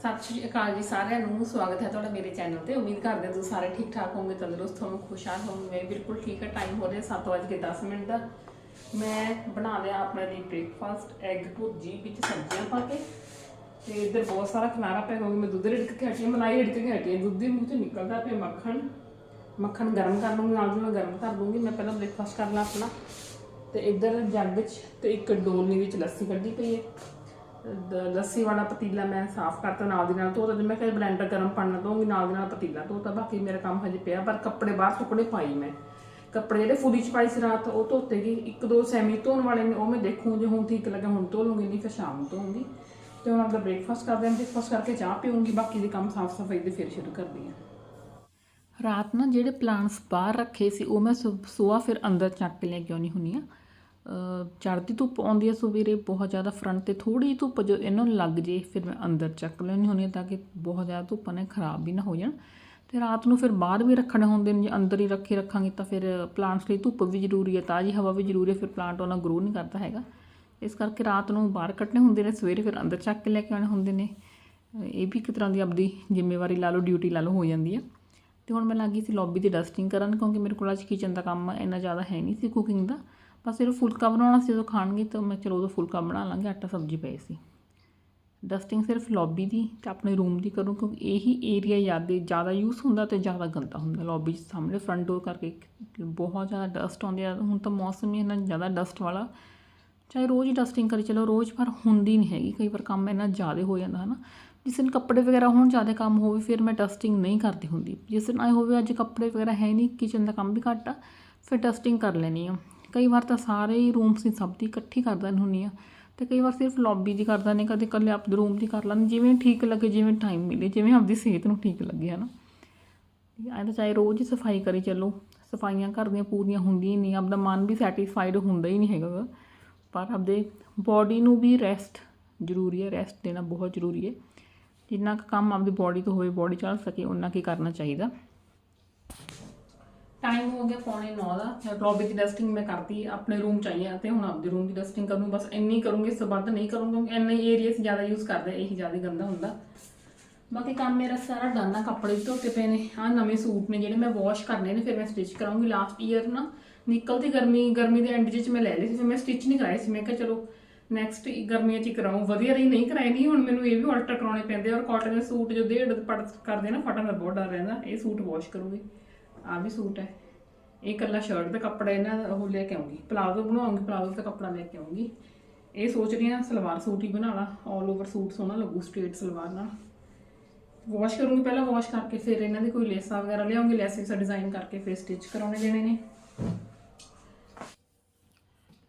ਸਤਿ ਸ਼੍ਰੀ ਅਕਾਲ ਜੀ ਸਾਰਿਆਂ ਨੂੰ ਸਵਾਗਤ ਹੈ ਤੁਹਾਡਾ ਮੇਰੇ ਚੈਨਲ ਤੇ। ਉਮੀਦ ਕਰਦੇ ਹਾਂ ਤੁਸੀਂ ਸਾਰੇ ਠੀਕ ਠਾਕ ਹੋਵੋਗੇ ਤੰਦਰੁਸਤ ਹੋਵੋਗੇ ਖੁਸ਼ਹਾਲ ਹੋਵੋਗੇ। ਬਿਲਕੁਲ ਠੀਕ ਹੈ ਟਾਈਮ ਹੋ ਰਿਹਾ 7:10 ਮਿੰਟ ਦਾ। ਮੈਂ ਬਣਾ ਲਿਆ ਆਪਣੇ ਲਈ ਬ੍ਰੇਕਫਾਸਟ ਐਗ ਭੁਰਜੀ ਵਿੱਚ ਸਬਜ਼ੀਆਂ ਪਾ ਕੇ। ਤੇ ਇੱਧਰ ਬਹੁਤ ਸਾਰਾ ਖਲਾਰਾ ਪਿਆ ਕਿਉਂਕਿ ਮੈਂ ਦੁੱਧ ਰਿੜਕ ਕੇ ਹਟੀ ਹਾਂ, ਮਲਾਈ ਰਿੜਕ ਕੇ ਹਟੀ ਦੁੱਧ ਦੇ ਮੂੰਹ 'ਚ ਨਿਕਲਦਾ ਪਿਆ ਮੱਖਣ। ਮੱਖਣ ਗਰਮ ਕਰ ਲੂੰਗੀ ਨਾਲ ਦੀ ਨਾਲ ਗਰਮ ਕਰ ਲੂੰਗੀ। ਮੈਂ ਪਹਿਲਾਂ ਬ੍ਰੇਕਫਾਸਟ ਕਰ ਲਾਂ ਆਪਣਾ। ਤੇ ਇੱਧਰ ਜੱਗ ਵਿੱਚ ਤੇ ਇੱਕ ਡੋਲਨੀ ਵਿੱਚ ਲੱਸੀ ਕੱਢੀ ਪਈ ਹੈ। ਦ- ਲੱਸੀ ਵਾਲਾ ਪਤੀਲਾ ਮੈਂ ਸਾਫ਼ ਕਰਤਾ ਨਾਲ ਦੀ ਨਾਲ ਧੋਤਾ ਤੇ ਮੈਂ ਕਿਹਾ ਬਲੈਂਡਰ ਗਰਮ ਪਾਣੀ ਦਊਂਗੀ ਨਾਲ ਦੀ ਨਾਲ ਪਤੀਲਾ ਧੋਤਾ, ਬਾਕੀ ਮੇਰਾ ਕੰਮ ਹਜੇ ਪਿਆ, ਪਰ ਕੱਪੜੇ ਬਾਹਰ ਸੁੱਕਣੇ ਪਾਈ ਮੈਂ। ਕੱਪੜੇ ਜਿਹੜੇ ਫੁੱਲੀ ਚ ਪਾਈ ਸੀ ਰਾਤ, ਉਹ ਧੋਤੇ ਗਏ ਇੱਕ ਦੋ ਸੈਮੀ ਧੋਣ ਵਾਲੇ ਨੇ, ਉਹ ਮੈਂ ਦੇਖੂ, ਜੇ ਹੁਣ ਠੀਕ ਲੱਗਾ, ਹੁਣ ਧੋ ਲੂੰਗੀ, ਨਹੀਂ ਫਿਰ ਸ਼ਾਮ ਨੂੰ ਧੋਉਂਗੀ ਤੇ ਹੁਣ ਆਪਦਾ ਬ੍ਰੇਕਫਾਸਟ ਕਰਦੇ ਹਾਂ ਬ੍ਰੇਕਫਾਸਟ ਕਰਕੇ ਚਾਹ ਪੀਉਂਗੀ ਬਾਕੀ ਦੇ ਕੰਮ ਸਾਫ਼ ਸਫ਼ਾਈ ਦੇ ਫਿਰ ਸ਼ੁਰੂ ਕਰਦੀ ਹਾਂ। ਰਾਤ ਨਾ ਜਿਹੜੇ ਪਲਾਂਟਸ ਬਾਹਰ ਰੱਖੇ ਸੀ, ਉਹ ਮੈਂ ਸੁਬਾਹ ਫਿਰ ਅੰਦਰ ਚੱਕ ਕੇ ਲੈ ਕੇ ਆਉਣੀ ਹੁੰਦੀ ਆ ਚੜ੍ਹਦੀ ਧੁੱਪ ਆਉਂਦੀ ਹੈ ਸਵੇਰੇ, ਬਹੁਤ ਜ਼ਿਆਦਾ ਫਰੰਟ ਤੇ ਥੋੜੀ ਧੁੱਪ ਜੋ ਇਹਨਾਂ ਨੂੰ ਲੱਗ ਜੇ, ਫਿਰ ਮੈਂ ਅੰਦਰ ਚੱਕ ਲੈਣੀ ਹੁੰਦੀ ਆ ਤਾਂ ਕਿ ਬਹੁਤ ਜ਼ਿਆਦਾ ਧੁੱਪਾਂ ਨੇ ਖਰਾਬ ਵੀ ਨਾ ਹੋ ਜਾਣ। ਤੇ ਰਾਤ ਨੂੰ ਫਿਰ ਬਾਹਰ ਵੀ ਰੱਖਣੇ ਹੁੰਦੇ ਨੇ, ਜੇ ਅੰਦਰ ਹੀ ਰੱਖੇ ਰੱਖਾਂਗੇ ਤਾਂ ਫਿਰ ਪਲਾਂਟਸ ਲਈ ਧੁੱਪ ਵੀ ਜ਼ਰੂਰੀ ਹੈ ਤਾਜ਼ੀ ਹਵਾ ਵੀ ਜ਼ਰੂਰੀ ਹੈ ਫਿਰ ਪਲਾਂਟ ਉਹਨਾਂ ਗਰੋ ਨਹੀਂ ਕਰਦਾ ਹੈਗਾ। ਇਸ ਕਰਕੇ ਰਾਤ ਨੂੰ ਬਾਹਰ ਕੱਟਣੇ ਹੁੰਦੇ ਨੇ, ਸਵੇਰੇ ਫਿਰ ਅੰਦਰ ਚੱਕ ਕੇ ਲੈ ਕੇ ਆਉਣੇ ਹੁੰਦੇ ਨੇ। ਇਹ ਵੀ ਇੱਕ ਤਰ੍ਹਾਂ ਦੀ ਆਪਦੀ ਜ਼ਿੰਮੇਵਾਰੀ ਲਾ ਲਓ ਡਿਊਟੀ ਲਾ ਲਓ, ਹੋ ਜਾਂਦੀ ਹੈ ਤੇ ਹੁਣ ਮੈਂ ਲੱਗੀ ਸੀ ਲੌਬੀ ਦੀ ਡਸਟਿੰਗ ਕਰਨ, ਕਿਉਂਕਿ ਮੇਰੇ ਕੋਲ ਅੱਜ ਕਿਚਨ ਦਾ ਕੰਮ ਇੰਨਾ ਜ਼ਿਆਦਾ ਹੈ ਨਹੀਂ ਸੀ ਕੁਕਿੰਗ ਦਾ। ਬਸ ਸਿਰਫ ਫੁਲਕਾ ਬਣਾਉਣਾ ਸੀ, ਜਦੋਂ ਖਾਣਗੇ ਤਾਂ ਮੈਂ ਚਲੋ ਉਦੋਂ ਫੁਲਕਾ ਬਣਾ ਲਾਂਗੇ, ਆਟਾ ਸਬਜ਼ੀ ਪਈ ਸੀ। ਡਸਟਿੰਗ ਸਿਰਫ ਲੌਬੀ ਦੀ ਤੇ ਆਪਣੇ ਰੂਮ ਦੀ ਕਰੂੰ, ਕਿਉਂਕਿ ਇਹੀ ਏਰੀਆ ਜ਼ਿਆਦਾ ਜ਼ਿਆਦਾ ਯੂਜ਼ ਹੁੰਦਾ ਤੇ ਜ਼ਿਆਦਾ ਗੰਦਾ ਹੁੰਦਾ ਲੌਬੀ 'ਚ ਸਾਹਮਣੇ ਫਰੰਟ ਡੋਰ ਕਰਕੇ ਬਹੁਤ ਜ਼ਿਆਦਾ ਡਸਟ ਆਉਂਦੀ ਆ। ਹੁਣ ਤਾਂ ਮੌਸਮ ਹੀ ਇੰਨਾ ਜ਼ਿਆਦਾ ਡਸਟ ਵਾਲਾ, ਚਾਹੇ ਰੋਜ਼ ਹੀ ਡਸਟਿੰਗ ਕਰੀ ਚਲੋ, ਰੋਜ਼ ਪਰ ਹੁੰਦੀ ਨਹੀਂ ਹੈਗੀ, ਕਈ ਵਾਰ ਕੰਮ ਇੰਨਾ ਜ਼ਿਆਦਾ ਹੋ ਜਾਂਦਾ ਹੈ ਨਾ ਜਿਸ ਦਿਨ ਕੱਪੜੇ ਵਗੈਰਾ ਹੋਣ, ਜ਼ਿਆਦਾ ਕੰਮ ਹੋਵੇ, ਫਿਰ ਮੈਂ ਡਸਟਿੰਗ ਨਹੀਂ ਕਰਦੀ ਹੁੰਦੀ। ਜਿਸ ਦਿਨ ਆਏ ਹੋਵੇ, ਅੱਜ ਕੱਪੜੇ ਵਗੈਰਾ ਹੈ ਨਹੀਂ ਕਿਚਨ ਦਾ ਕੰਮ ਵੀ ਘੱਟ ਆ, ਫਿਰ ਡਸਟਿੰਗ ਕਰ ਲੈਣੀ ਆ ਕਈ ਵਾਰ ਤਾਂ ਸਾਰੇ ਹੀ ਰੂਮਸ ਦੀ ਸਭ ਦੀ ਇਕੱਠੀ ਕਰ ਦਿੰਦੀ ਹੁੰਦੀ ਆ ਤੇ ਕਈ ਵਾਰ ਸਿਰਫ ਲੌਬੀ ਦੀ ਕਰਦਾ ਨਹੀਂ ਕਦੇ ਇਕੱਲੇ ਆਪਦੇ ਰੂਮ ਦੀ ਕਰ ਲੈਂਦੇ ਜਿਵੇਂ ਠੀਕ ਲੱਗੇ, ਜਿਵੇਂ ਟਾਈਮ ਮਿਲੇ, ਜਿਵੇਂ ਆਪਦੀ ਸਿਹਤ ਨੂੰ ਠੀਕ ਲੱਗੇ, ਹਨਾ। ਐਂ ਤਾਂ ਚਾਹੇ ਰੋਜ਼ ਹੀ ਸਫ਼ਾਈ ਕਰੀ ਚੱਲੋ, ਸਫਾਈਆਂ ਘਰ ਦੀਆਂ ਪੂਰੀਆਂ ਹੁੰਦੀਆਂ ਹੀ ਨਹੀਂ, ਆਪਦਾ ਮਨ ਵੀ ਸੈਟੀਸਫਾਈਡ ਹੁੰਦਾ ਹੀ ਨਹੀਂ ਹੈਗਾ ਗਾ। ਪਰ ਆਪਦੇ ਬਾਡੀ ਨੂੰ ਵੀ ਰੈਸਟ ਜ਼ਰੂਰੀ ਹੈ ਰੈਸਟ ਦੇਣਾ ਬਹੁਤ ਜ਼ਰੂਰੀ ਹੈ। ਜਿੰਨਾ ਕੁ ਕੰਮ ਆਪਦੀ ਬਾਡੀ ਤੋਂ ਹੋਵੇ ਬਾਡੀ ਚੱਲ ਸਕੇ ਉਹਨਾਂ ਕੀ ਕਰਨਾ ਚਾਹੀਦਾ। ਟਾਈਮ ਹੋ ਗਿਆ ਪੌਣੇ 9 ਦਾ। ਲੌਬੀ ਦੀ ਡਸਟਿੰਗ ਮੈਂ ਕਰਤੀ ਆਪਣੇ ਰੂਮ 'ਚ ਆਈ ਹਾਂ ਤੇ ਹੁਣ ਆਪਦੇ ਰੂਮ ਦੀ ਡਸਟਿੰਗ ਕਰੂੰ ਬਸ ਇੰਨੀ ਕਰੂੰਗੀ ਇਸ ਤੋਂ ਵੱਧ ਨਹੀਂ ਕਰੂੰਗੀ, ਕਿਉਂਕਿ ਇੰਨੇ ਏਰੀਆ 'ਚ ਜ਼ਿਆਦਾ ਯੂਜ਼ ਕਰਦੇ ਇਹੀ ਜ਼ਿਆਦਾ ਗੰਦਾ ਹੁੰਦਾ। ਬਾਕੀ ਕੰਮ ਮੇਰਾ ਸਾਰਾ ਡਨ ਆ, ਕੱਪੜੇ ਵੀ ਧੋਤੇ ਪਏ ਨੇ, ਆਹ ਨਵੇਂ ਸੂਟ ਨੇ ਜਿਹੜੇ ਮੈਂ ਵਾਸ਼ ਕਰਨੇ ਨੇ, ਫਿਰ ਮੈਂ ਸਟਿਚ ਕਰਾਉਂਗੀ। ਲਾਸਟ ਈਅਰ ਨਾ ਨਿਕਲਦੀ ਗਰਮੀ ਗਰਮੀ ਦੇ ਐਂਡ 'ਚ ਮੈਂ ਲੈ ਲਈ ਸੀ, ਫਿਰ ਮੈਂ ਸਟਿਚ ਨਹੀਂ ਕਰਾਏ ਸੀ। ਮੈਂ ਕਿਹਾ ਚਲੋ ਨੈਕਸਟ ਗਰਮੀਆਂ 'ਚ ਹੀ ਕਰਾਉਂ ਵਧੀਆ ਰਹੀ, ਨਹੀਂ ਕਰਾਏ ਨਹੀਂ, ਹੁਣ ਮੈਨੂੰ ਇਹ ਵੀ ਆਲਟਰ ਕਰਾਉਣੇ ਪੈਂਦੇ ਔਰ ਕਾਟਨ ਦੇ ਸੂਟ ਜੋ ਡੇਢ ਪੜ ਕਰਦੇ ਨਾ ਫਟਣ ਦਾ ਬਹੁਤ ਡਰ ਰਹਿੰਦਾ, ਇਹ ਸੂਟ ਵਾਸ਼ ਕਰੂੰਗੀ। ਆ ਵੀ ਸੂਟ ਹੈ। ਇਹ ਇਕੱਲਾ ਸ਼ਰਟ ਦਾ ਕੱਪੜਾ ਇਹਨਾਂ ਦਾ ਉਹ ਲੈ ਕੇ ਆਉਂਗੀ। ਪਲਾਜ਼ੋ ਬਣਾਉਂਗੀ, ਪਲਾਜ਼ੋ ਦਾ ਕੱਪੜਾ ਲੈ ਕੇ ਆਉਂਗੀ। ਇਹ ਸੋਚ ਰਹੀ ਹਾਂ ਸਲਵਾਰ ਸੂਟ ਹੀ ਬਣਾ ਲਾ। ਆਲ ਓਵਰ ਸੂਟ ਸੋਹਣਾ ਲੱਗੂ ਸਟ੍ਰੇਟ ਸਲਵਾਰ ਨਾਲ। ਵਾਸ਼ ਕਰੂੰਗੀ ਪਹਿਲਾਂ ਵਾਸ਼ ਕਰਕੇ ਫਿਰ ਇਹਨਾਂ ਦੀ ਕੋਈ ਲੇਸਾਂ ਵਗੈਰਾ ਲਿਆਉਂਗੀ। ਲੈਸਿਸ ਡਿਜ਼ਾਈਨ ਕਰਕੇ ਫਿਰ ਸਟਿਚ ਕਰਾਉਣੇ ਦੇਣੇ ਨੇ।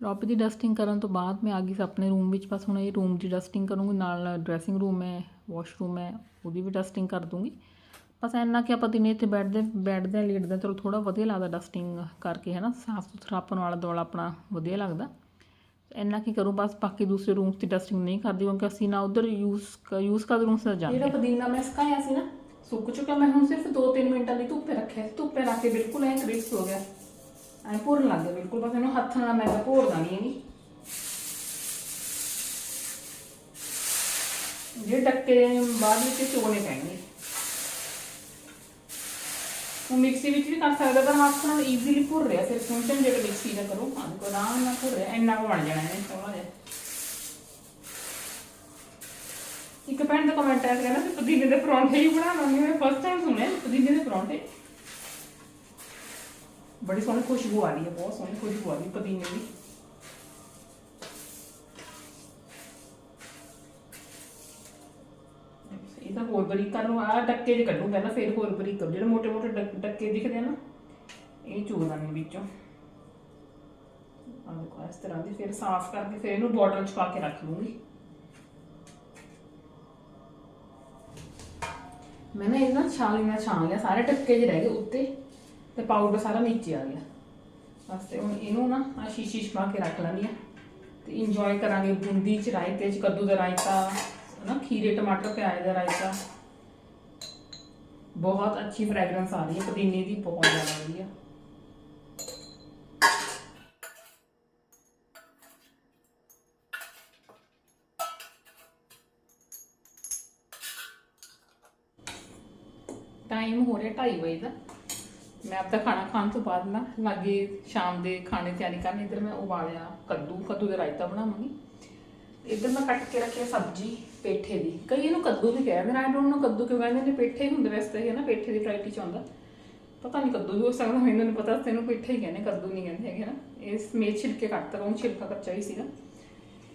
ਲੌਬੀ ਦੀ ਡਸਟਿੰਗ ਕਰਨ ਤੋਂ ਬਾਅਦ ਮੈਂ ਆ ਗਈ ਆਪਣੇ ਰੂਮ ਵਿੱਚ। ਬਸ ਹੁਣ ਇਹ ਰੂਮ ਦੀ ਡਸਟਿੰਗ ਕਰੂੰਗੀ। ਨਾਲ ਡਰੈਸਿੰਗ ਰੂਮ ਹੈ ਵਾਸ਼ਰੂਮ ਹੈ, ਉਹਦੀ ਵੀ ਡਸਟਿੰਗ ਕਰ ਦੂੰਗੀ। ਬਸ ਇੰਨਾ ਕਿ ਆਪਾਂ ਦਿਨੇ ਇੱਥੇ ਬੈਠਦੇ ਬੈਠਦੇ ਲੇਟਦੇ ਚਲੋ ਥੋੜਾ ਵਧੀਆ ਲੱਗਦਾ ਡਸਟਿੰਗ ਕਰਕੇ ਹੈ ਨਾ ਸਾਫ਼ ਸੁਥਰਾ ਆਪਣ ਵਾਲਾ ਦੁਆਲਾ ਆਪਣਾ ਵਧੀਆ ਲੱਗਦਾ। ਇੰਨਾ ਕੀ ਕਰੂੰ, ਬਸ ਬਾਕੀ ਦੂਸਰੇ ਰੂਮਸ ਦੀ ਡਸਟਿੰਗ ਨਹੀਂ ਕਰਦੀ ਕਿਉਂਕਿ ਅਸੀਂ ਨਾ ਉਧਰ ਯੂਜ਼ ਯੂਜ਼ ਕਰ ਰੂਮਸ ਦਾ ਜਾਂਦੇ? ਜਿਹੜਾ ਪੁਦੀਨਾ ਮੈਂ ਸੁਕਾਇਆ ਸੀ ਨਾ, ਸੁੱਕ ਚੁੱਕਾ ਮੈਂ ਹੁਣ ਸਿਰਫ 2-3 ਮਿੰਟਾਂ ਲਈ ਧੁੱਪੇ ਰੱਖਿਆ ਧੁੱਪੇ ਰੱਖ ਕੇ ਬਿਲਕੁਲ ਐ ਕ੍ਰਿਸਪ ਹੋ ਗਿਆ। ਐ ਭੁਰਨ ਲੱਗ ਗਿਆ ਬਿਲਕੁਲ, ਬਸ ਇਹਨੂੰ ਹੱਥ ਨਾਲ ਮੈਂ ਤਾਂ ਭੋਰਦਾ ਨਹੀਂ ਹੈਗੀ। ਜੇ ਟੱਕੇ ਬਾਅਦ ਵਿੱਚ ਚੋਣੇ ਪੈਣਗੇ। ਉਹ ਮਿਕਸੀ ਵਿੱਚ ਵੀ ਕਰ ਸਕਦਾ, ਪਰ ਹੱਥ ਨਾਲ ਈਜ਼ੀਲੀ ਭੁਰ ਰਿਹਾ ਫਿਰ ਫੰਕਸ਼ਨ ਜਿਹੜਾ ਮਿਕਸੀ ਦਾ ਕਰੋ ਹਾਂ ਕੋ ਆਰਾਮ ਨਾਲ ਭੁਰ ਰਿਹਾ, ਇੰਨਾ ਕੁ ਬਣ ਜਾਣਾ ਹੈ ਥੋੜਾ ਜਿਹਾ। ਇੱਕ ਭੈਣ ਦਾ ਕਮੈਂਟ ਆਇਆ ਕਹਿੰਦਾ ਕਿ ਪੁਦੀਨੇ ਦੇ ਪਰੌਂਠੇ ਹੀ ਬਣਾ ਲੈਂਦੀ ਮੈਂ ਫਸਟ ਟਾਈਮ ਸੁਣਿਆ ਪੁਦੀਨੇ ਦੇ ਪਰੌਂਠੇ। ਬੜੀ ਸੋਹਣੀ ਖੁਸ਼ਬੂ ਆ ਰਹੀ ਹੈ, ਬਹੁਤ ਸੋਹਣੀ ਖੁਸ਼ਬੂ ਆ ਰਹੀ ਪੁਦੀਨੇ ਦੀ। ਤਾਂ ਹੋਰ ਬਰੀਕ ਕਰ ਲਓ ਆ ਡੱਕੇ ਜੇ ਕੱਢੂ ਪਹਿਲਾਂ, ਫਿਰ ਹੋਰ ਬਰੀਕ ਕਰੋ। ਜਿਹੜੇ ਮੋਟੇ ਮੋਟੇ ਡੱਕ- ਡੱਕੇ ਦਿਖਦੇ ਆ ਨਾ, ਇਹ ਚੂਰ ਦਾਂਗੇ ਵਿੱਚੋਂ। ਆ ਦੇਖੋ, ਇਸ ਤਰ੍ਹਾਂ ਦੀ ਫਿਰ ਸਾਫ਼ ਕਰਕੇ ਫਿਰ ਇਹਨੂੰ ਬੋਟਲ ਚ ਪਾ ਕੇ ਰੱਖ ਲੂੰਗੀ। ਮੈਂ ਨਾ ਇਹਨਾਂ ਛਾਲੀ ਨਾਲ ਛਾਣ ਲਿਆ, ਸਾਰੇ ਟੱਕੇ ਜਿਹੇ ਰਹਿ ਗਏ ਉੱਤੇ, ਤੇ ਪਾਊਡਰ ਸਾਰਾ ਨੀਚੇ ਆ ਗਿਆ। ਬਸ ਤੇ ਹੁਣ ਇਹਨੂੰ ਨਾ ਆ ਸ਼ੀਸ਼ੀ 'ਚ ਕੇ ਰੱਖ ਲੈਂਦੀ ਆ, ਤੇ ਇੰਜੋਏ ਕਰਾਂਗੇ, ਬੂੰਦੀ ਚ ਰਾਇਤੇ ਚ, ਕੱਦੂ ਦਾ ਰਾਇਤਾ। ਨਾ ਖੀਰੇ ਟਮਾਟਰ, ਪਿਆਜ਼ ਦਾ ਰਾਇਤਾ। ਬਹੁਤ ਅੱਛੀ ਫ੍ਰੈਗਰੈਂਸ ਆ ਰਹੀ ਹੈ, ਪੁਦੀਨੇ ਦੀ ਬਹੁਤ ਜ਼ਿਆਦਾ ਵਧੀਆ ਟਾਈਮ ਹੋ। ਰਿਹਾ 2:30 ਵਜੇ ਦਾ। ਮੈਂ ਆਪਦਾ ਖਾਣਾ ਖਾਣ ਤੋਂ ਬਾਅਦ ਨਾ ਲਾਗੇ ਸ਼ਾਮ ਦੇ ਖਾਣੇ ਤਿਆਰੀ ਕਰਨੀ, ਇੱਧਰ ਮੈਂ ਉਬਾਲਿਆ ਕੱਦੂ ਕੱਦੂ ਦਾ ਰਾਇਤਾ ਬਣਾਵਾਂਗੀ। ਇੱਧਰ ਮੈਂ ਕੱਟ ਕੇ ਰੱਖਿਆ ਸਬਜ਼ੀ। ਪੇਠੇ ਦੀ। ਕਈ ਇਹਨੂੰ ਕੱਦੂ ਵੀ ਕਹਿੰਦੇ ਨੇ ਆਈ ਡੋਨਟ ਨੋ ਕੱਦੂ ਕਿਉਂ ਕਹਿੰਦੇ ਨੇ? ਪੇਠੇ ਹੀ ਹੁੰਦੇ ਵੈਸੇ ਤਾਂ ਨਾ ਪੇਠੇ ਦੀ ਵੈਰਾਈਟੀ ਚ ਆਉਂਦਾ। ਪਤਾ ਨਹੀਂ ਕੱਦੂ ਵੀ ਹੋ ਸਕਦਾ ਮੈਨੂੰ ਨਹੀਂ ਪਤਾ ਤੈਨੂੰ ਪੇਠੇ ਹੀ ਕਹਿੰਦੇ ਕੱਦੂ ਨਹੀਂ ਕਹਿੰਦੇ ਹੈਗੇ ਨਾ। ਇਸ ਮੇਥ ਛਿਲਕੇ ਕੱਟਤਾ ਉਹ ਛਿਲਕਾ ਕੱਚਾ ਹੀ ਸੀਗਾ।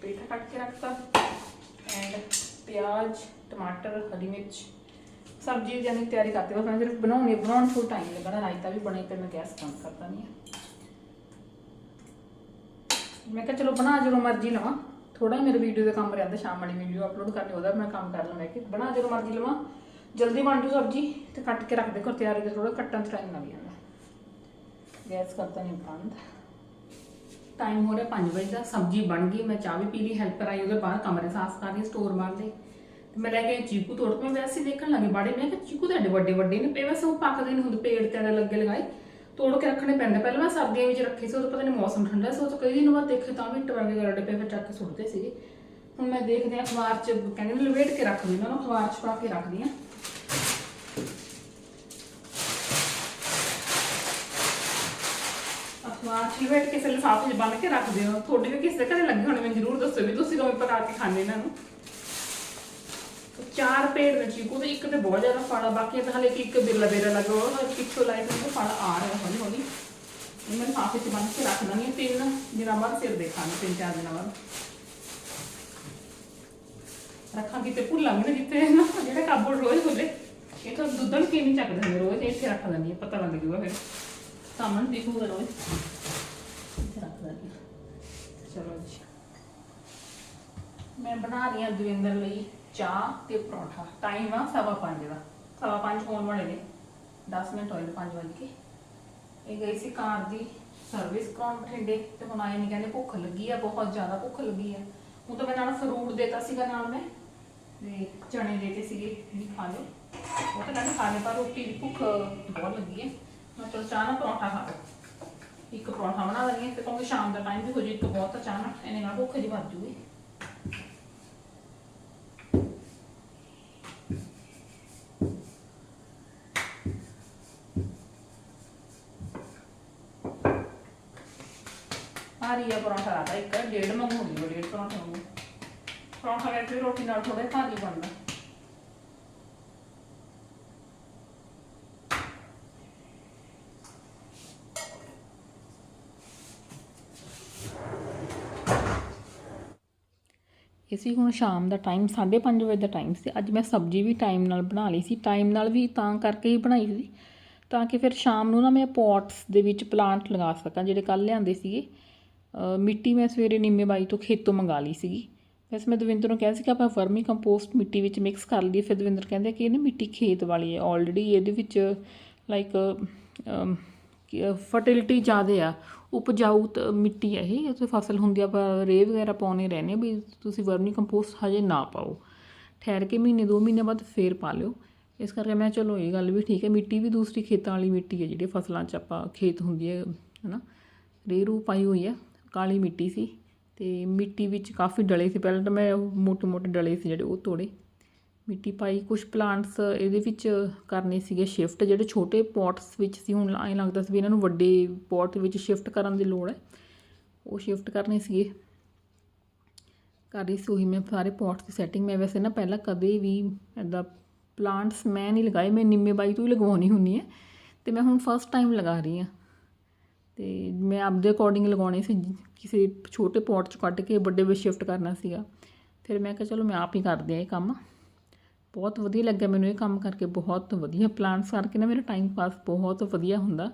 ਪੇਠਾ ਕੱਟ ਕੇ ਰੱਖਤਾ ਐਂਡ ਪਿਆਜ਼ ਟਮਾਟਰ ਹਰੀ ਮਿਰਚ ਸਬਜ਼ੀ ਜਾਨੀ ਤਿਆਰੀ ਕਰਤੇ। ਬਸ ਮੈਂ ਸਿਰਫ ਬਣਾਉਣੀ ਹੈ, ਬਣਾਉਣ ਤੋਂ ਟਾਈਮ ਲੱਗਣਾ ਰਾਇਤਾ ਵੀ ਬਣੇ ਤੇ ਮੈਂ ਗੈਸ ਬੰਦ ਕਰਤਾ ਨਹੀਂ ਮੈਂ ਕਿਹਾ ਚਲੋ ਬਣਾ ਜਦੋਂ ਮਰਜ਼ੀ ਲਵਾਂ। ਥੋੜਾ ਮੇਰੇ ਵੀਡੀਓ ਦਾ ਕੰਮ ਰਹਿੰਦਾ, ਸ਼ਾਮ ਵਾਲੀ ਵੀਡੀਓ ਅਪਲੋਡ ਕਰਨੀ, ਉਹਦਾ ਮੈਂ ਕੰਮ ਕਰ ਲਵਾਂ ਕਿ ਬਣਾ ਜਦੋਂ ਮਰਜ਼ੀ ਲਵਾਂ। ਜਲਦੀ ਬਣ ਜੂ ਸਬਜ਼ੀ, ਤੇ ਕੱਟ ਕੇ ਰੱਖ ਦੇ ਕਰ ਤਿਆਰੀ ਦੇ ਥੋੜਾ ਕੱਟਣ ਚ ਟਾਈਮ ਲੱਗ ਜਾਂਦਾ। ਗੈਸ ਕਰਤਾ ਨਹੀਂ ਬੰਦ। ਟਾਈਮ ਹੋ ਰਿਹਾ 5 ਵਜੇ ਦਾ, ਸਬਜ਼ੀ ਬਣ ਗਈ, ਮੈਂ ਚਾਹ ਵੀ ਪੀ ਲਈ ਹੈਲਪਰ ਆਈ ਉਹਦੇ ਬਾਹਰ, ਕਮਰੇ ਸਾਫ਼ ਕਰ ਰਹੀ ਸਟੋਰ ਬਾਹਰ ਦੇ ਤੇ ਮੈਂ ਲੈ ਕੇ ਚੀਕੂ ਤੋੜ ਕੇ, ਮੈਂ ਵੈਸੇ ਹੀ ਦੇਖਣ ਲੱਗੀ ਬਾੜੇ ਮੈਂ ਕਿ ਚੀਕੂ ਤੁਹਾਡੇ ਵੱਡੇ ਵੱਡੇ ਨੇ ਪਏ, ਵੈਸੇ ਉਹ ਪੱਕਦੇ ਨਹੀਂ ਹੁੰਦੇ, ਪੇੜ ਤੇ ਲੱਗੇ ਲਗਾਏ। ਤੋੜ ਕੇ ਰੱਖਣੇ ਪੈਂਦੇ। ਪਹਿਲਾਂ ਮੈਂ ਸਰਦੀਆਂ ਵਿੱਚ ਰੱਖੀ ਸੀ, ਉਦੋਂ ਪਤਾ ਨਹੀਂ ਮੌਸਮ ਠੰਡਾ ਸੀ, ਉਹ ਤਾਂ ਕਈ ਦਿਨ ਬਾਅਦ ਦੇਖੇ ਤਾਂ ਵੀ ਟਵੰਗੇ ਗਰਡੇ ਪਏ, ਫਿਰ ਚੱਕ ਕੇ ਸੁੱਟਦੇ ਸੀਗੇ। ਹੁਣ ਮੈਂ ਦੇਖਦੇ ਆ ਅਖਬਾਰ 'ਚ ਕਹਿੰਦੇ ਨੇ ਲਵੇਟ ਕੇ ਰੱਖ ਦਿੰਦਾ ਨਾ ਅਖਬਾਰ 'ਚ ਪਾ ਕੇ ਰੱਖਦੀ ਆ ਅਖਬਾਰ 'ਚ ਲਵੇਟ ਕੇ ਫਿਰ ਲਿਫਾਫੇ 'ਚ ਬੰਨ ਕੇ ਰੱਖ ਦਿਓ। ਤੁਹਾਡੇ ਵੀ ਕਿਸੇ ਦੇ ਘਰੇ ਲੱਗੇ ਹੋਣੇ, ਮੈਨੂੰ ਜ਼ਰੂਰ ਦੱਸੋ ਵੀ ਤੁਸੀਂ ਕਿਵੇਂ ਪਕਾ ਕੇ ਖਾਂਦੇ ਇਹਨਾਂ। ਨੂੰ ਚਾਰ ਪੇੜ ਨੇ ਚੀਕੂ ਤੇ ਇੱਕ ਤੇ ਬਹੁਤ ਜ਼ਿਆਦਾ ਫਾੜਾ ਬਾਕੀ ਤਾਂ ਹਲੇ ਇੱਕ ਬਿਰਲਾ ਬਿਰਲਾ ਲੱਗਾ ਹੋਇਆ ਪਿੱਛੋਂ ਲਾਈਟ ਨੂੰ ਫਾੜਾ ਆ ਰਿਹਾ ਹੌਲੀ ਹੌਲੀ। ਮੈਂ ਲਿਫਾਫੇ 'ਚ ਬੰਨ ਕੇ ਰੱਖ ਦਾਂਗੀ ਤਿੰਨ ਦਿਨਾਂ ਬਾਅਦ, ਫਿਰ ਦੇਖਾਂਗੇ, ਤਿੰਨ ਚਾਰ ਦਿਨਾਂ ਬਾਅਦ। ਰੱਖਾਂਗੀ ਤੇ ਭੁੱਲਾਂਗੇ ਨਾ ਜਿੱਥੇ ਨਾ, ਜਿਹੜੇ ਕਾਬੂ ਰੋਜ਼ ਖੁੱਲੇ ਇਹ ਤਾਂ ਦੁੱਧਣ ਕੀ ਨਹੀਂ ਚੱਕਦੇ ਰੋਜ਼ ਇੱਥੇ ਰੱਖ ਦਿੰਦੀ ਆ ਪਤਾ ਲੱਗ ਜੂਗਾ ਫਿਰ। ਸਾਹਮਣੇ ਦਿਖੂਗਾ ਰੋਜ਼। ਇੱਥੇ ਰੱਖ ਦਿੰਦੀ ਚਲੋ ਜੀ। ਮੈਂ ਬਣਾ ਰਹੀ ਹਾਂ ਦਵਿੰਦਰ ਲਈ। ਚਾਹ ਤੇ ਪਰੌਂਠਾ। ਟਾਈਮ ਆ ਸਵਾ ਪੰਜ ਦਾ। ਸਵਾ ਪੰਜ ਹੋਣ ਵਾਲੇ ਨੇ। 10 ਮਿੰਟ ਹੋਏ ਨੇ ਪੰਜ ਵਜੇ ਕੇ। ਇਹ ਗਈ ਸੀ ਕਾਰ ਦੀ ਸਰਵਿਸ ਕਰਾਉਣ ਬਠਿੰਡੇ ਤੇ ਹੁਣ ਆਏ ਨਹੀਂ ਕਹਿੰਦੇ ਭੁੱਖ ਲੱਗੀ ਆ, ਬਹੁਤ ਜ਼ਿਆਦਾ ਭੁੱਖ ਲੱਗੀ ਆ। ਉਹ ਤਾਂ ਮੈਂ ਨਾਲ ਫਰੂਟ ਦੇਤਾ ਸੀਗਾ ਨਾਲ ਮੈਂ। ਤੇ ਚਣੇ ਦੇਤੇ ਸੀਗੇ ਵੀ ਖਾ ਲਓ। ਉਹ ਤਾਂ ਕਹਿੰਦੇ ਖਾ ਲੈ ਪਰ ਰੋਟੀ ਦੀ ਭੁੱਖ ਬਹੁਤ ਲੱਗੀ ਹੈ ਮੈਂ ਚਲੋ ਚਾਹ ਨਾਲ ਪਰੌਂਠਾ ਖਾ ਲਓ। ਇੱਕ ਪਰੌਂਠਾ ਬਣਾ ਲੈਣੀ ਤੇ ਕਿਉਂਕਿ ਸ਼ਾਮ ਦਾ ਟਾਈਮ ਵੀ ਹੋ ਜੇ ਇੱਕ ਬਹੁਤ ਚਾਹ ਨਾਲ। ਇਹਨੇ ਨਾਲ ਭੁੱਖ ਜੀ ਵੱਧ ਜੂਗੀ। ਭਾਰੀ ਆ, ਪਰੌਂਠਾ ਆਦਾ ਇੱਕ, ਡੇਢ ਮੰਗੂਗੀ ਉਹ ਡੇਢ ਪਰੌਂਠਾ ਮੰਗੂ। ਪਰੌਂਠਾ ਕਰਕੇ ਰੋਟੀ ਨਾਲ ਥੋੜਾ ਭਾਰੀ ਬਣਦਾ। ਇਹ ਸੀ ਹੁਣ ਸ਼ਾਮ ਦਾ ਟਾਈਮ 5:30 ਵਜੇ ਦਾ ਟਾਈਮ ਸੀ। ਅੱਜ ਮੈਂ ਸਬਜ਼ੀ ਵੀ ਟਾਈਮ ਨਾਲ ਬਣਾ ਲਈ ਸੀ। ਟਾਈਮ ਨਾਲ ਵੀ ਤਾਂ ਕਰਕੇ ਹੀ ਬਣਾਈ ਸੀ। ਤਾਂ ਕਿ ਫਿਰ ਸ਼ਾਮ ਨੂੰ ਨਾ ਮੈਂ ਪੋਟਸ ਦੇ ਵਿੱਚ ਪਲਾਂਟ ਲਗਾ ਸਕਾਂ, ਜਿਹੜੇ ਕੱਲ ਲਿਆਂਦੇ ਸੀਗੇ। ਮਿੱਟੀ ਮੈਂ ਸਵੇਰੇ ਨਿੰਮੇ ਬਾਈ ਤੋਂ ਖੇਤੋਂ ਮੰਗਾ ਲਈ ਸੀਗੀ। ਵੈਸੇ ਮੈਂ ਦਵਿੰਦਰ ਨੂੰ ਕਿਹਾ ਸੀ ਕਿ ਆਪਾਂ ਵਰਮੀ ਕੰਪੋਸਟ ਮਿੱਟੀ ਵਿੱਚ ਮਿਕਸ ਕਰ ਲਈਏ। ਫਿਰ ਦਵਿੰਦਰ ਕਹਿੰਦੇ ਕਿ ਇਹ ਨਾ ਮਿੱਟੀ ਖੇਤ ਵਾਲੀ ਹੈ। ਆਲਰੇਡੀ ਇਹਦੇ ਵਿੱਚ ਲਾਈਕ ਫਰਟੀਲਿਟੀ ਜ਼ਿਆਦਾ ਆ। ਉਪਜਾਊ ਮਿੱਟੀ ਹੈ ਇਹ। ਉੱਥੇ ਫਸਲ ਹੁੰਦੀ ਆ, ਆਪਾਂ ਰੇ ਵਗੈਰਾ ਪਾਉਣੇ ਰਹਿੰਦੇ ਆ ਵੀ ਤੁਸੀਂ ਵਰਮੀ ਕੰਪੋਸਟ ਹਜੇ ਨਾ ਪਾਓ। ਠਹਿਰ ਕੇ ਮਹੀਨੇ, ਦੋ ਮਹੀਨੇ ਬਾਅਦ ਫੇਰ ਪਾ ਲਿਓ। ਇਸ ਕਰਕੇ ਮੈਂ ਚਲੋ ਇਹ ਗੱਲ ਵੀ ਠੀਕ ਹੈ। ਮਿੱਟੀ ਵੀ ਦੂਸਰੀ ਖੇਤਾਂ ਵਾਲੀ ਮਿੱਟੀ ਹੈ ਜਿਹੜੀ ਫਸਲਾਂ 'ਚ ਆਪਾਂ ਖੇਤ ਹੁੰਦੀ ਹੈ, ਹਨਾ? ਰੇ ਰੂ ਪਾਈ ਹੋਈ ਹੈ। ਕਾਲੀ ਮਿੱਟੀ ਸੀ ਤੇ ਮਿੱਟੀ ਵਿੱਚ ਕਾਫੀ ਡਲੇ ਸੀ। ਪਹਿਲਾਂ ਤਾਂ ਮੈਂ ਉਹ ਮੋਟੇ ਮੋਟੇ ਡਲੇ ਸੀ ਜਿਹੜੇ ਉਹ ਤੋੜੇ। ਮਿੱਟੀ ਪਾਈ ਕੁਝ ਪਲਾਂਟਸ ਇਹਦੇ ਵਿੱਚ ਕਰਨੇ ਸੀਗੇ ਸ਼ਿਫਟ ਜਿਹੜੇ ਛੋਟੇ ਪੋਟਸ ਵਿੱਚ ਸੀ, ਹੁਣ ਐਂ ਲੱਗਦਾ ਸੀ ਵੀ ਇਹਨਾਂ ਨੂੰ ਵੱਡੇ ਪੋਟ ਵਿੱਚ ਸ਼ਿਫਟ ਕਰਨ ਦੀ ਲੋੜ ਹੈ। ਉਹ ਸ਼ਿਫਟ ਕਰਨੇ ਸੀਗੇ। ਕਰ ਰਹੀ ਸੀ ਉਹੀ ਮੈਂ ਸਾਰੇ ਪੋਟਸ ਦੀ ਸੈਟਿੰਗ ਮੈਂ ਵੈਸੇ ਨਾ ਪਹਿਲਾਂ ਕਦੇ ਵੀ ਇਦਾਂ ਪਲਾਂਟਸ ਮੈਂ ਨਹੀਂ ਲਗਾਏ, ਮੈਂ ਨਿੰਮੇ ਬਾਈ ਤੋਂ ਹੀ ਲਗਵਾਉਣੀ ਹੁੰਦੀ ਹੈ। ਤੇ ਮੈਂ ਹੁਣ ਫਸਟ ਟਾਈਮ ਲਗਾ ਰਹੀ ਹਾਂ। ਤੇ ਮੈਂ ਆਪਦੇ ਅਕੋਰਡਿੰਗ ਲਗਾਉਣੇ ਸੀ ਕਿਸੇ ਛੋਟੇ ਪੋਟ ਚ ਕੱਢ ਕੇ ਵੱਡੇ ਵਿੱਚ ਸ਼ਿਫਟ ਕਰਨਾ ਸੀਗਾ। ਫਿਰ ਮੈਂ ਕਿਹਾ, ਚਲੋ ਮੈਂ ਆਪ ਹੀ ਕਰਦੀ ਹਾਂ ਇਹ ਕੰਮ। ਬਹੁਤ ਵਧੀਆ ਲੱਗਿਆ ਮੈਨੂੰ ਇਹ ਕੰਮ ਕਰਕੇ, ਬਹੁਤ ਵਧੀਆ ਪਲਾਂਟਸ ਕਰਕੇ ਨਾ ਮੇਰਾ ਟਾਈਮ ਪਾਸ ਬਹੁਤ ਵਧੀਆ ਹੁੰਦਾ।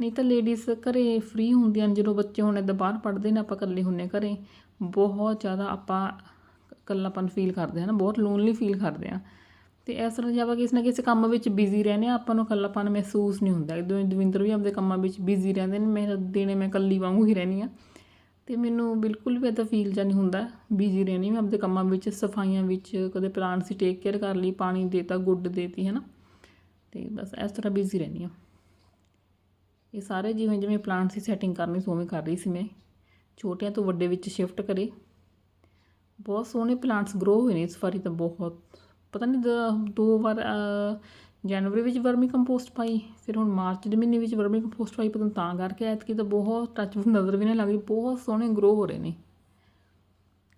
ਨਹੀਂ ਤਾਂ ਲੇਡੀਜ਼ ਘਰੇ ਫ੍ਰੀ ਹੁੰਦੀਆਂ ਨੇ, ਜਦੋਂ ਬੱਚੇ ਹੁਣ ਇੱਦਾਂ ਬਾਹਰ ਪੜ੍ਹਦੇ ਨੇ, ਆਪਾਂ ਇਕੱਲੇ ਹੁੰਨੇ ਘਰੇ। ਬਹੁਤ ਜ਼ਿਆਦਾ ਆਪਾਂ ਇਕੱਲਾਪਨ ਫੀਲ ਕਰਦੇ ਹਾਂ ਨਾ, ਬਹੁਤ ਲੋਨਲੀ ਫੀਲ ਕਰਦੇ ਹਾਂ। ਤੇ ਇਸ ਤਰ੍ਹਾਂ ਜੇ ਆਪਾਂ ਕਿਸੇ ਨਾ ਕਿਸੇ ਕੰਮ ਵਿੱਚ ਬਿਜ਼ੀ ਰਹਿੰਦੇ ਹਾਂ, ਆਪਾਂ ਨੂੰ ਇਕੱਲਾਪਨ ਮਹਿਸੂਸ ਨਹੀਂ ਹੁੰਦਾ। ਇਦੋਂ ਦਵਿੰਦਰ ਵੀ ਆਪਣੇ ਕੰਮਾਂ ਵਿੱਚ ਬਿਜ਼ੀ ਰਹਿੰਦੇ ਨੇ ਮੇਰਾ ਦਿਨੇ ਮੈਂ ਇਕੱਲੀ ਵਾਂਗੂ ਹੀ ਰਹਿੰਦੀ ਹਾਂ। ਤੇ ਮੈਨੂੰ ਬਿਲਕੁਲ ਵੀ ਇੱਦਾਂ ਫੀਲ ਜਾਂ ਨਹੀਂ ਹੁੰਦਾ ਬਿਜ਼ੀ ਰਹਿਣੀ ਮੈਂ ਆਪਣੇ ਕੰਮਾਂ ਵਿੱਚ, ਸਫਾਈਆਂ ਵਿੱਚ, ਕਦੇ ਪਲਾਂਟਸ ਦੀ ਟੇਕ ਕੇਅਰ ਕਰ ਲਈ, ਪਾਣੀ ਦੇਤਾ, ਗੁੱਡ ਦੇਤੀ ਹੈ ਨਾ ਤੇ ਬਸ ਇਸ ਤਰ੍ਹਾਂ ਬਿਜ਼ੀ ਰਹਿੰਦੀ ਹਾਂ। ਇਹ ਸਾਰੇ ਜਿਵੇਂ ਜਿਵੇਂ ਪਲਾਂਟਸ ਦੀ ਸੈਟਿੰਗ ਕਰਨੀ ਸੀ, ਉਵੇਂ ਕਰ ਰਹੀ ਸੀ ਮੈਂ। ਛੋਟਿਆਂ ਤੋਂ ਵੱਡੇ ਵਿੱਚ ਸ਼ਿਫਟ ਕਰੇ। ਬਹੁਤ ਸੋਹਣੇ ਪਲਾਂਟਸ ਗਰੋ ਹੋਏ ਨੇ ਇਸ ਵਾਰੀ ਤਾਂ ਬਹੁਤ। ਪਤਾ ਨਹੀਂ ਦ- ਦੋ ਵਾਰ ਜਨਵਰੀ ਵਿੱਚ ਵਰਮੀ ਕੰਪੋਸਟ ਪਾਈ, ਫਿਰ ਹੁਣ ਮਾਰਚ ਦੇ ਮਹੀਨੇ ਵਿੱਚ ਵਰਮੀ ਕੰਪੋਸਟ ਪਾਈ, ਪਤਾ ਤਾਂ ਕਰਕੇ ਐਤਕੀ ਤਾਂ ਬਹੁਤ ਟੱਚ ਨਜ਼ਰ ਵੀ ਨਹੀਂ ਲੱਗ ਰਹੀ, ਬਹੁਤ ਸੋਹਣੇ ਗਰੋ ਹੋ ਰਹੇ ਨੇ।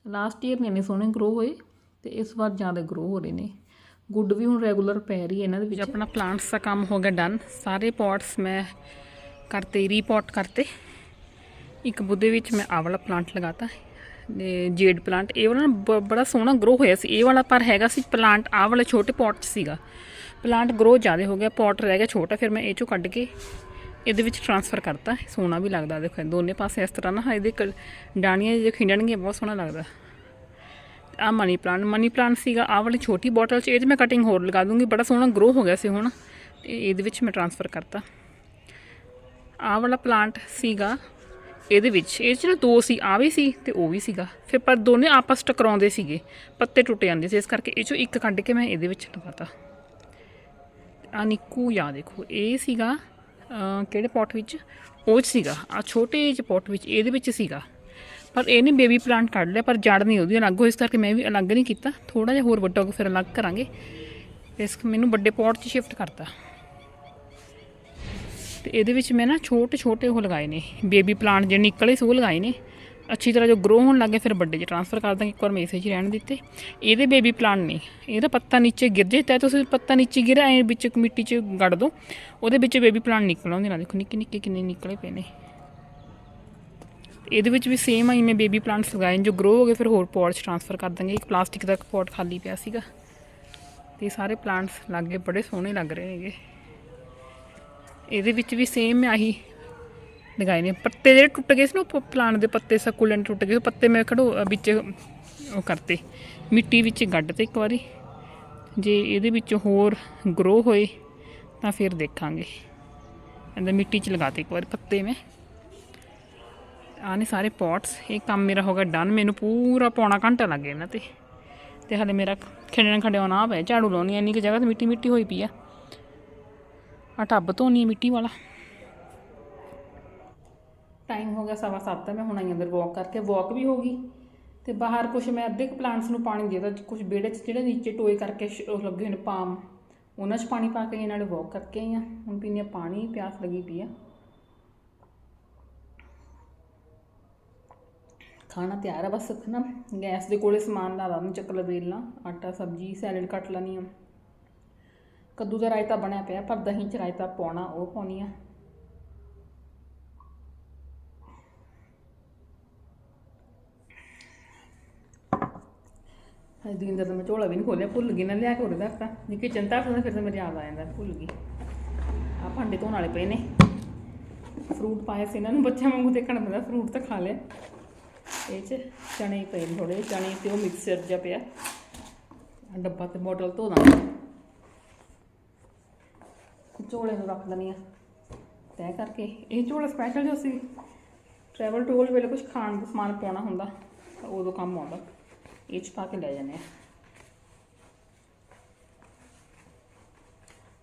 ਲਾਸਟ ਈਅਰ ਨਹੀਂ ਇੰਨੇ ਸੋਹਣੇ ਗਰੋ ਹੋਏ ਤੇ ਇਸ ਵਾਰ ਜ਼ਿਆਦਾ ਗਰੋ ਹੋ ਰਹੇ ਨੇ। ਗੁੱਡ ਵੀ ਹੁਣ ਰੈਗੂਲਰ ਪੈ ਰਹੀ ਹੈ ਇਹਨਾਂ ਦੇ ਵਿੱਚ। ਆਪਣਾ ਪਲਾਂਟਸ ਦਾ ਕੰਮ ਹੋ ਗਿਆ ਡਨ ਸਾਰੇ ਪੌਟਸ ਮੈਂ ਕਰਤੇ ਰੀਪੋਟ ਕਰਤੇ। ਇੱਕ ਬੁੱਧੇ ਵਿੱਚ ਮੈਂ ਆਵਲਾ ਪਲਾਂਟ ਲਗਾਤਾ। ਤੇ ਜੇਡ ਪਲਾਂਟ, ਇਹ ਵਾਲਾ ਨਾ ਬ- ਬੜਾ ਸੋਹਣਾ ਗਰੋ ਹੋਇਆ ਸੀ। ਇਹ ਵਾਲਾ ਪਰ ਹੈਗਾ ਸੀ ਪਲਾਂਟ, ਆਹ ਵਾਲੇ ਛੋਟੇ ਪੌਟ 'ਚ ਸੀਗਾ। ਪਲਾਂਟ ਗਰੋ ਜ਼ਿਆਦਾ ਹੋ ਗਿਆ ਪੌਟ ਰਹਿ ਗਿਆ ਛੋਟਾ, ਫਿਰ ਮੈਂ ਇਹ ਚੋਂ ਕੱਢ ਕੇ ਇਹਦੇ ਵਿੱਚ ਟਰਾਂਸਫਰ ਕਰਤਾ। ਸੋਹਣਾ ਵੀ ਲੱਗਦਾ, ਦੇਖੋ ਦੋਨੇ ਪਾਸੇ ਇਸ ਤਰ੍ਹਾਂ ਨਾ, ਇਹਦੇ ਕ- ਡਾਣੀਆਂ ਜੇ ਖਿੰਡਣਗੀਆਂ, ਬਹੁਤ ਸੋਹਣਾ ਲੱਗਦਾ। ਆ ਮਨੀ ਪਲਾਂਟ ਮਨੀ ਪਲਾਂਟ ਸੀਗਾ, ਆਹ ਵਾਲੀ ਛੋਟੀ ਬੋਟਲ 'ਚ ਇਹ 'ਚ ਮੈਂ ਕਟਿੰਗ ਹੋਰ ਲਗਾ ਦੂੰਗੀ, ਬੜਾ ਸੋਹਣਾ ਗਰੋ ਹੋ ਗਿਆ ਸੀ ਹੁਣ। ਤੇ ਇਹਦੇ ਵਿੱਚ ਮੈਂ ਟਰਾਂਸਫਰ ਕਰਤਾ। ਆਹ ਵਾਲਾ ਪਲਾਂਟ ਸੀਗਾ ਇਹਦੇ ਵਿੱਚ। ਇਹ 'ਚ ਨਾ ਦੋ ਸੀ ਆ ਵੀ ਸੀ ਤੇ ਉਹ ਵੀ ਸੀਗਾ। ਫਿਰ ਪਰ ਦੋਨੇ ਆਪਸ ਟਕਰਾਉਂਦੇ ਸੀਗੇ, ਪੱਤੇ ਟੁੱਟ ਜਾਂਦੇ ਸੀ। ਇਸ ਕਰਕੇ ਇਹ 'ਚੋਂ ਇੱਕ ਕੱਢ ਕੇ ਮੈਂ ਇਹਦੇ ਵਿੱਚ ਲਗਾਤਾ ਆ ਨਿੱਕੂ ਯਾ ਦੇਖੋ, ਇਹ ਸੀਗਾ ਕਿਹੜੇ ਪੋਟ ਵਿੱਚ? ਉਹ 'ਚ ਸੀਗਾ। ਆ ਛੋਟੇ ਜਿਹੇ ਪੋਟ ਵਿੱਚ, ਇਹਦੇ ਵਿੱਚ ਸੀਗਾ। ਪਰ ਇਹਨੇ ਬੇਬੀ ਪਲਾਂਟ ਕੱਢ ਲਿਆ, ਪਰ ਜੜ ਨਹੀਂ ਉਹਦੀ ਅਲੱਗ। ਹੋ ਇਸ ਕਰਕੇ ਮੈਂ ਵੀ ਅਲੱਗ ਨਹੀਂ ਕੀਤਾ। ਥੋੜਾ ਜਿਹਾ ਹੋਰ ਵੱਡਾ ਹੋ ਕੇ ਫਿਰ ਅਲੱਗ ਕਰਾਂਗੇ। ਇਸ ਮੈਨੂੰ ਵੱਡੇ ਪੋਟ 'ਚ ਸ਼ਿਫਟ ਕਰਤਾ। ਤੇ ਇਹਦੇ ਵਿੱਚ ਮੈਂ ਨਾ ਛੋਟੇ ਛੋਟੇ ਉਹ ਲਗਾਏ ਨੇ। ਬੇਬੀ ਪਲਾਂਟ ਜਿਹੜੇ ਨਿਕਲੇ ਸੀ, ਉਹ ਲਗਾਏ ਨੇ। ਅੱਛੀ ਤਰ੍ਹਾਂ ਜੋ ਗਰੋ ਹੋਣ ਲੱਗੇ ਫਿਰ ਵੱਡੇ 'ਚ ਟ੍ਰਾਂਸਫਰ ਕਰ ਦਾਂਗੇ। ਇੱਕ ਵਾਰ ਮੇਸੇ 'ਚ ਰਹਿਣ ਦਿੱਤੇ। ਇਹਦੇ ਬੇਬੀ ਪਲਾਂਟ ਨੇ। ਇਹਦਾ ਪੱਤਾ ਨੀਚੇ ਗਿਰ ਜੇ, ਤਾਂ ਤੁਸੀਂ ਪੱਤਾ ਨੀਚੇ ਗਿਰਿਆ, ਐ ਵਿੱਚ ਮਿੱਟੀ 'ਚ ਗੱਡ ਦੋ। ਉਹਦੇ ਵਿੱਚ ਬੇਬੀ ਪਲਾਂਟ ਨਿਕਲ ਆਉਂਦੇ ਨਾਲ ਦੇਖੋ, ਨਿੱਕੇ ਨਿੱਕੇ ਕਿੰਨੇ ਨਿਕਲੇ ਪਏ ਨੇ। ਇਹਦੇ ਵਿੱਚ ਵੀ ਸੇਮ ਆਈ ਮੈਂ ਬੇਬੀ ਪਲਾਂਟਸ ਲਗਾਏ ਨੇ। ਜੋ ਗਰੋ ਹੋ ਗਏ, ਫਿਰ ਹੋਰ ਪੌਟ 'ਚ ਟ੍ਰਾਂਸਫਰ ਕਰ ਦਾਂਗੇ। ਇੱਕ ਪਲਾਸਟਿਕ ਦਾ ਪੌਟ ਖਾਲੀ ਪਿਆ ਸੀਗਾ। ਤੇ ਇਹ ਸਾਰੇ ਪਲਾਂਟਸ ਲੱਗੇ ਬੜੇ ਸੋਹਣੇ ਲੱਗ ਰਹੇ ਨੇਗੇ ਇਹਦੇ ਵਿੱਚ ਵੀ ਸੇਮ ਆਹੀ ਲਗਾਏ ਨੇ। ਪੱਤੇ ਜਿਹੜੇ ਟੁੱਟ ਗਏ ਸੀ ਨਾ ਪਲਾਂਟ ਦੇ ਪੱਤੇ ਸਕੂਲੈਂਟ ਟੁੱਟ ਗਏ, ਉਹ ਪੱਤੇ ਮੈਂ ਖੜੋ ਵਿੱਚ ਉਹ ਕਰਤੇ। ਮਿੱਟੀ ਵਿੱਚ ਗੱਡ ਤੇ ਇੱਕ ਵਾਰੀ। ਜੇ ਇਹਦੇ ਵਿੱਚ ਹੋਰ ਗਰੋ ਹੋਏ, ਤਾਂ ਫਿਰ ਦੇਖਾਂਗੇ। ਇਹਦਾ ਮਿੱਟੀ 'ਚ ਲਗਾਤੇ ਇੱਕ ਵਾਰੀ ਪੱਤੇ ਮੈਂ। ਆਹ ਸਾਰੇ ਪੌਟਸ ਇਹ ਕੰਮ ਮੇਰਾ ਹੋ ਗਿਆ ਡਨ ਮੈਨੂੰ ਪੂਰਾ ਪੌਣਾ ਘੰਟਾ ਲੱਗ ਗਿਆ ਇਹਨਾਂ ਤੇ। ਤੇ ਹਲੇ ਮੇਰਾ ਖੇਡਣ ਖੰਡਿਆਉਣਾ ਆ ਪਿਆ ਝਾੜੂ ਲਾਉਣੀ ਇੰਨੀ ਕਿ ਜਗ੍ਹਾ ਤੇ ਮਿੱਟੀ ਮਿੱਟੀ ਹੋਈ ਪਈ ਆ। ਆ ਟੱਬ ਧੋਣੀ ਮਿੱਟੀ ਵਾਲਾ। ਟਾਈਮ ਹੋ ਗਿਆ ਸਵਾ ਸੱਤ ਦਾ ਮੈਂ ਹੁਣ ਆਈ ਅੰਦਰ ਵਾਕ ਕਰਕੇ। ਵਾਕ ਵੀ ਹੋ ਗਈ ਤੇ ਬਾਹਰ ਕੁਝ ਮੈਂ ਅੱਧੇ ਕੁ ਪਲਾਂਟਸ ਨੂੰ ਪਾਣੀ ਦੇ ਦਿੱਤਾ। ਕੁਝ ਵਿਹੜੇ 'ਚ ਜਿਹੜੇ ਨੀਚੇ ਟੋਏ ਕਰਕੇ ਲੱਗੇ ਹੋਏ ਨੇ ਪਾਮ ਉਹਨਾਂ 'ਚ ਪਾਣੀ ਪਾ ਕੇ ਇਹਨਾਂ ਨਾਲੇ ਵਾਕ ਕਰਕੇ ਆਈ ਆ। ਹੁਣ ਪੀਣੀ ਆ ਪਾਣੀ ਪਿਆਸ ਲੱਗੀ ਪਈ ਆ। ਖਾਣਾ ਤਿਆਰ ਆ ਬਸ। ਨਾ ਗੈਸ ਦੇ ਕੋਲੇ ਸਮਾਨ ਲਾ ਲਾ ਨੂੰ ਚੱਕ ਲਵੇਲ ਲਾ, ਆਟਾ, ਸਬਜ਼ੀ ਸੈਲਡ ਕੱਟ ਲੈਣੀ ਆ। ਕੱਦੂ ਦਾ ਰਾਇਤਾ ਬਣਿਆ ਪਿਆ, ਪਰ ਦਹੀਂ ਚ ਰਾਇਤਾ ਪਾਉਣਾ ਉਹ ਪਾਉਣੀ ਆ। ਅੱਜ ਦਿਨ ਦਾ ਮੈਂ ਝੋਲਾ ਵੀ ਨਹੀਂ ਖੋਲਿਆ, ਭੁੱਲ ਗਈ ਨਾ ਲਿਆ ਕੇ ਉਹਦੇ ਦੱਸਤਾ ਜੇ ਕਿਚਨ ਤਾਂ ਫਿਰ ਤਾਂ ਮੇਰੇ ਯਾਦ ਆ ਜਾਂਦਾ, ਭੁੱਲ ਗਈ। ਆ ਭਾਂਡੇ ਧੋਣ ਵਾਲੇ ਪਏ ਨੇ। ਫਰੂਟ ਪਾਏ ਸੀ ਇਹਨਾਂ ਨੂੰ, ਬੱਚਿਆਂ ਵਾਂਗੂ ਦੇਖਣ ਪੈਂਦਾ ਫਰੂਟ ਤਾਂ ਖਾ ਲਿਆ ਇਹ ਚ ਚਣੇ ਪਏ ਨੇ ਥੋੜੇ ਚਣੇ ਤੇ ਉਹ ਮਿਕਸਰ ਜਿਹਾ ਪਿਆ। ਡੱਬਾ ਤੇ ਬੋਟਲ ਧੋ ਦਾਂ ਝੋਲੇ ਨੂੰ ਰੱਖ ਦਿੰਦੀ ਆ ਤੈਅ ਕਰਕੇ। ਇਹ ਝੋਲਾ ਸਪੈਸ਼ਲ ਜੋ ਸੀ। ਟਰੈਵਲ ਟੂਲ ਵੇਲੇ ਕੁਝ ਖਾਣ ਦਾ ਸਮਾਨ ਪਾਉਣਾ ਹੁੰਦਾ, ਤਾਂ ਉਦੋਂ ਕੰਮ ਆਉਂਦਾ। ਇਹ ਚ ਪਾ ਕੇ ਲੈ ਜਾਂਦੇ ਆ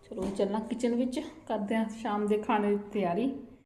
ਚਲੋ ਚੱਲਣਾ ਕਿਚਨ ਵਿੱਚ। ਕਰਦੇ ਆ ਸ਼ਾਮ ਦੇ ਖਾਣੇ ਦੀ ਤਿਆਰੀ।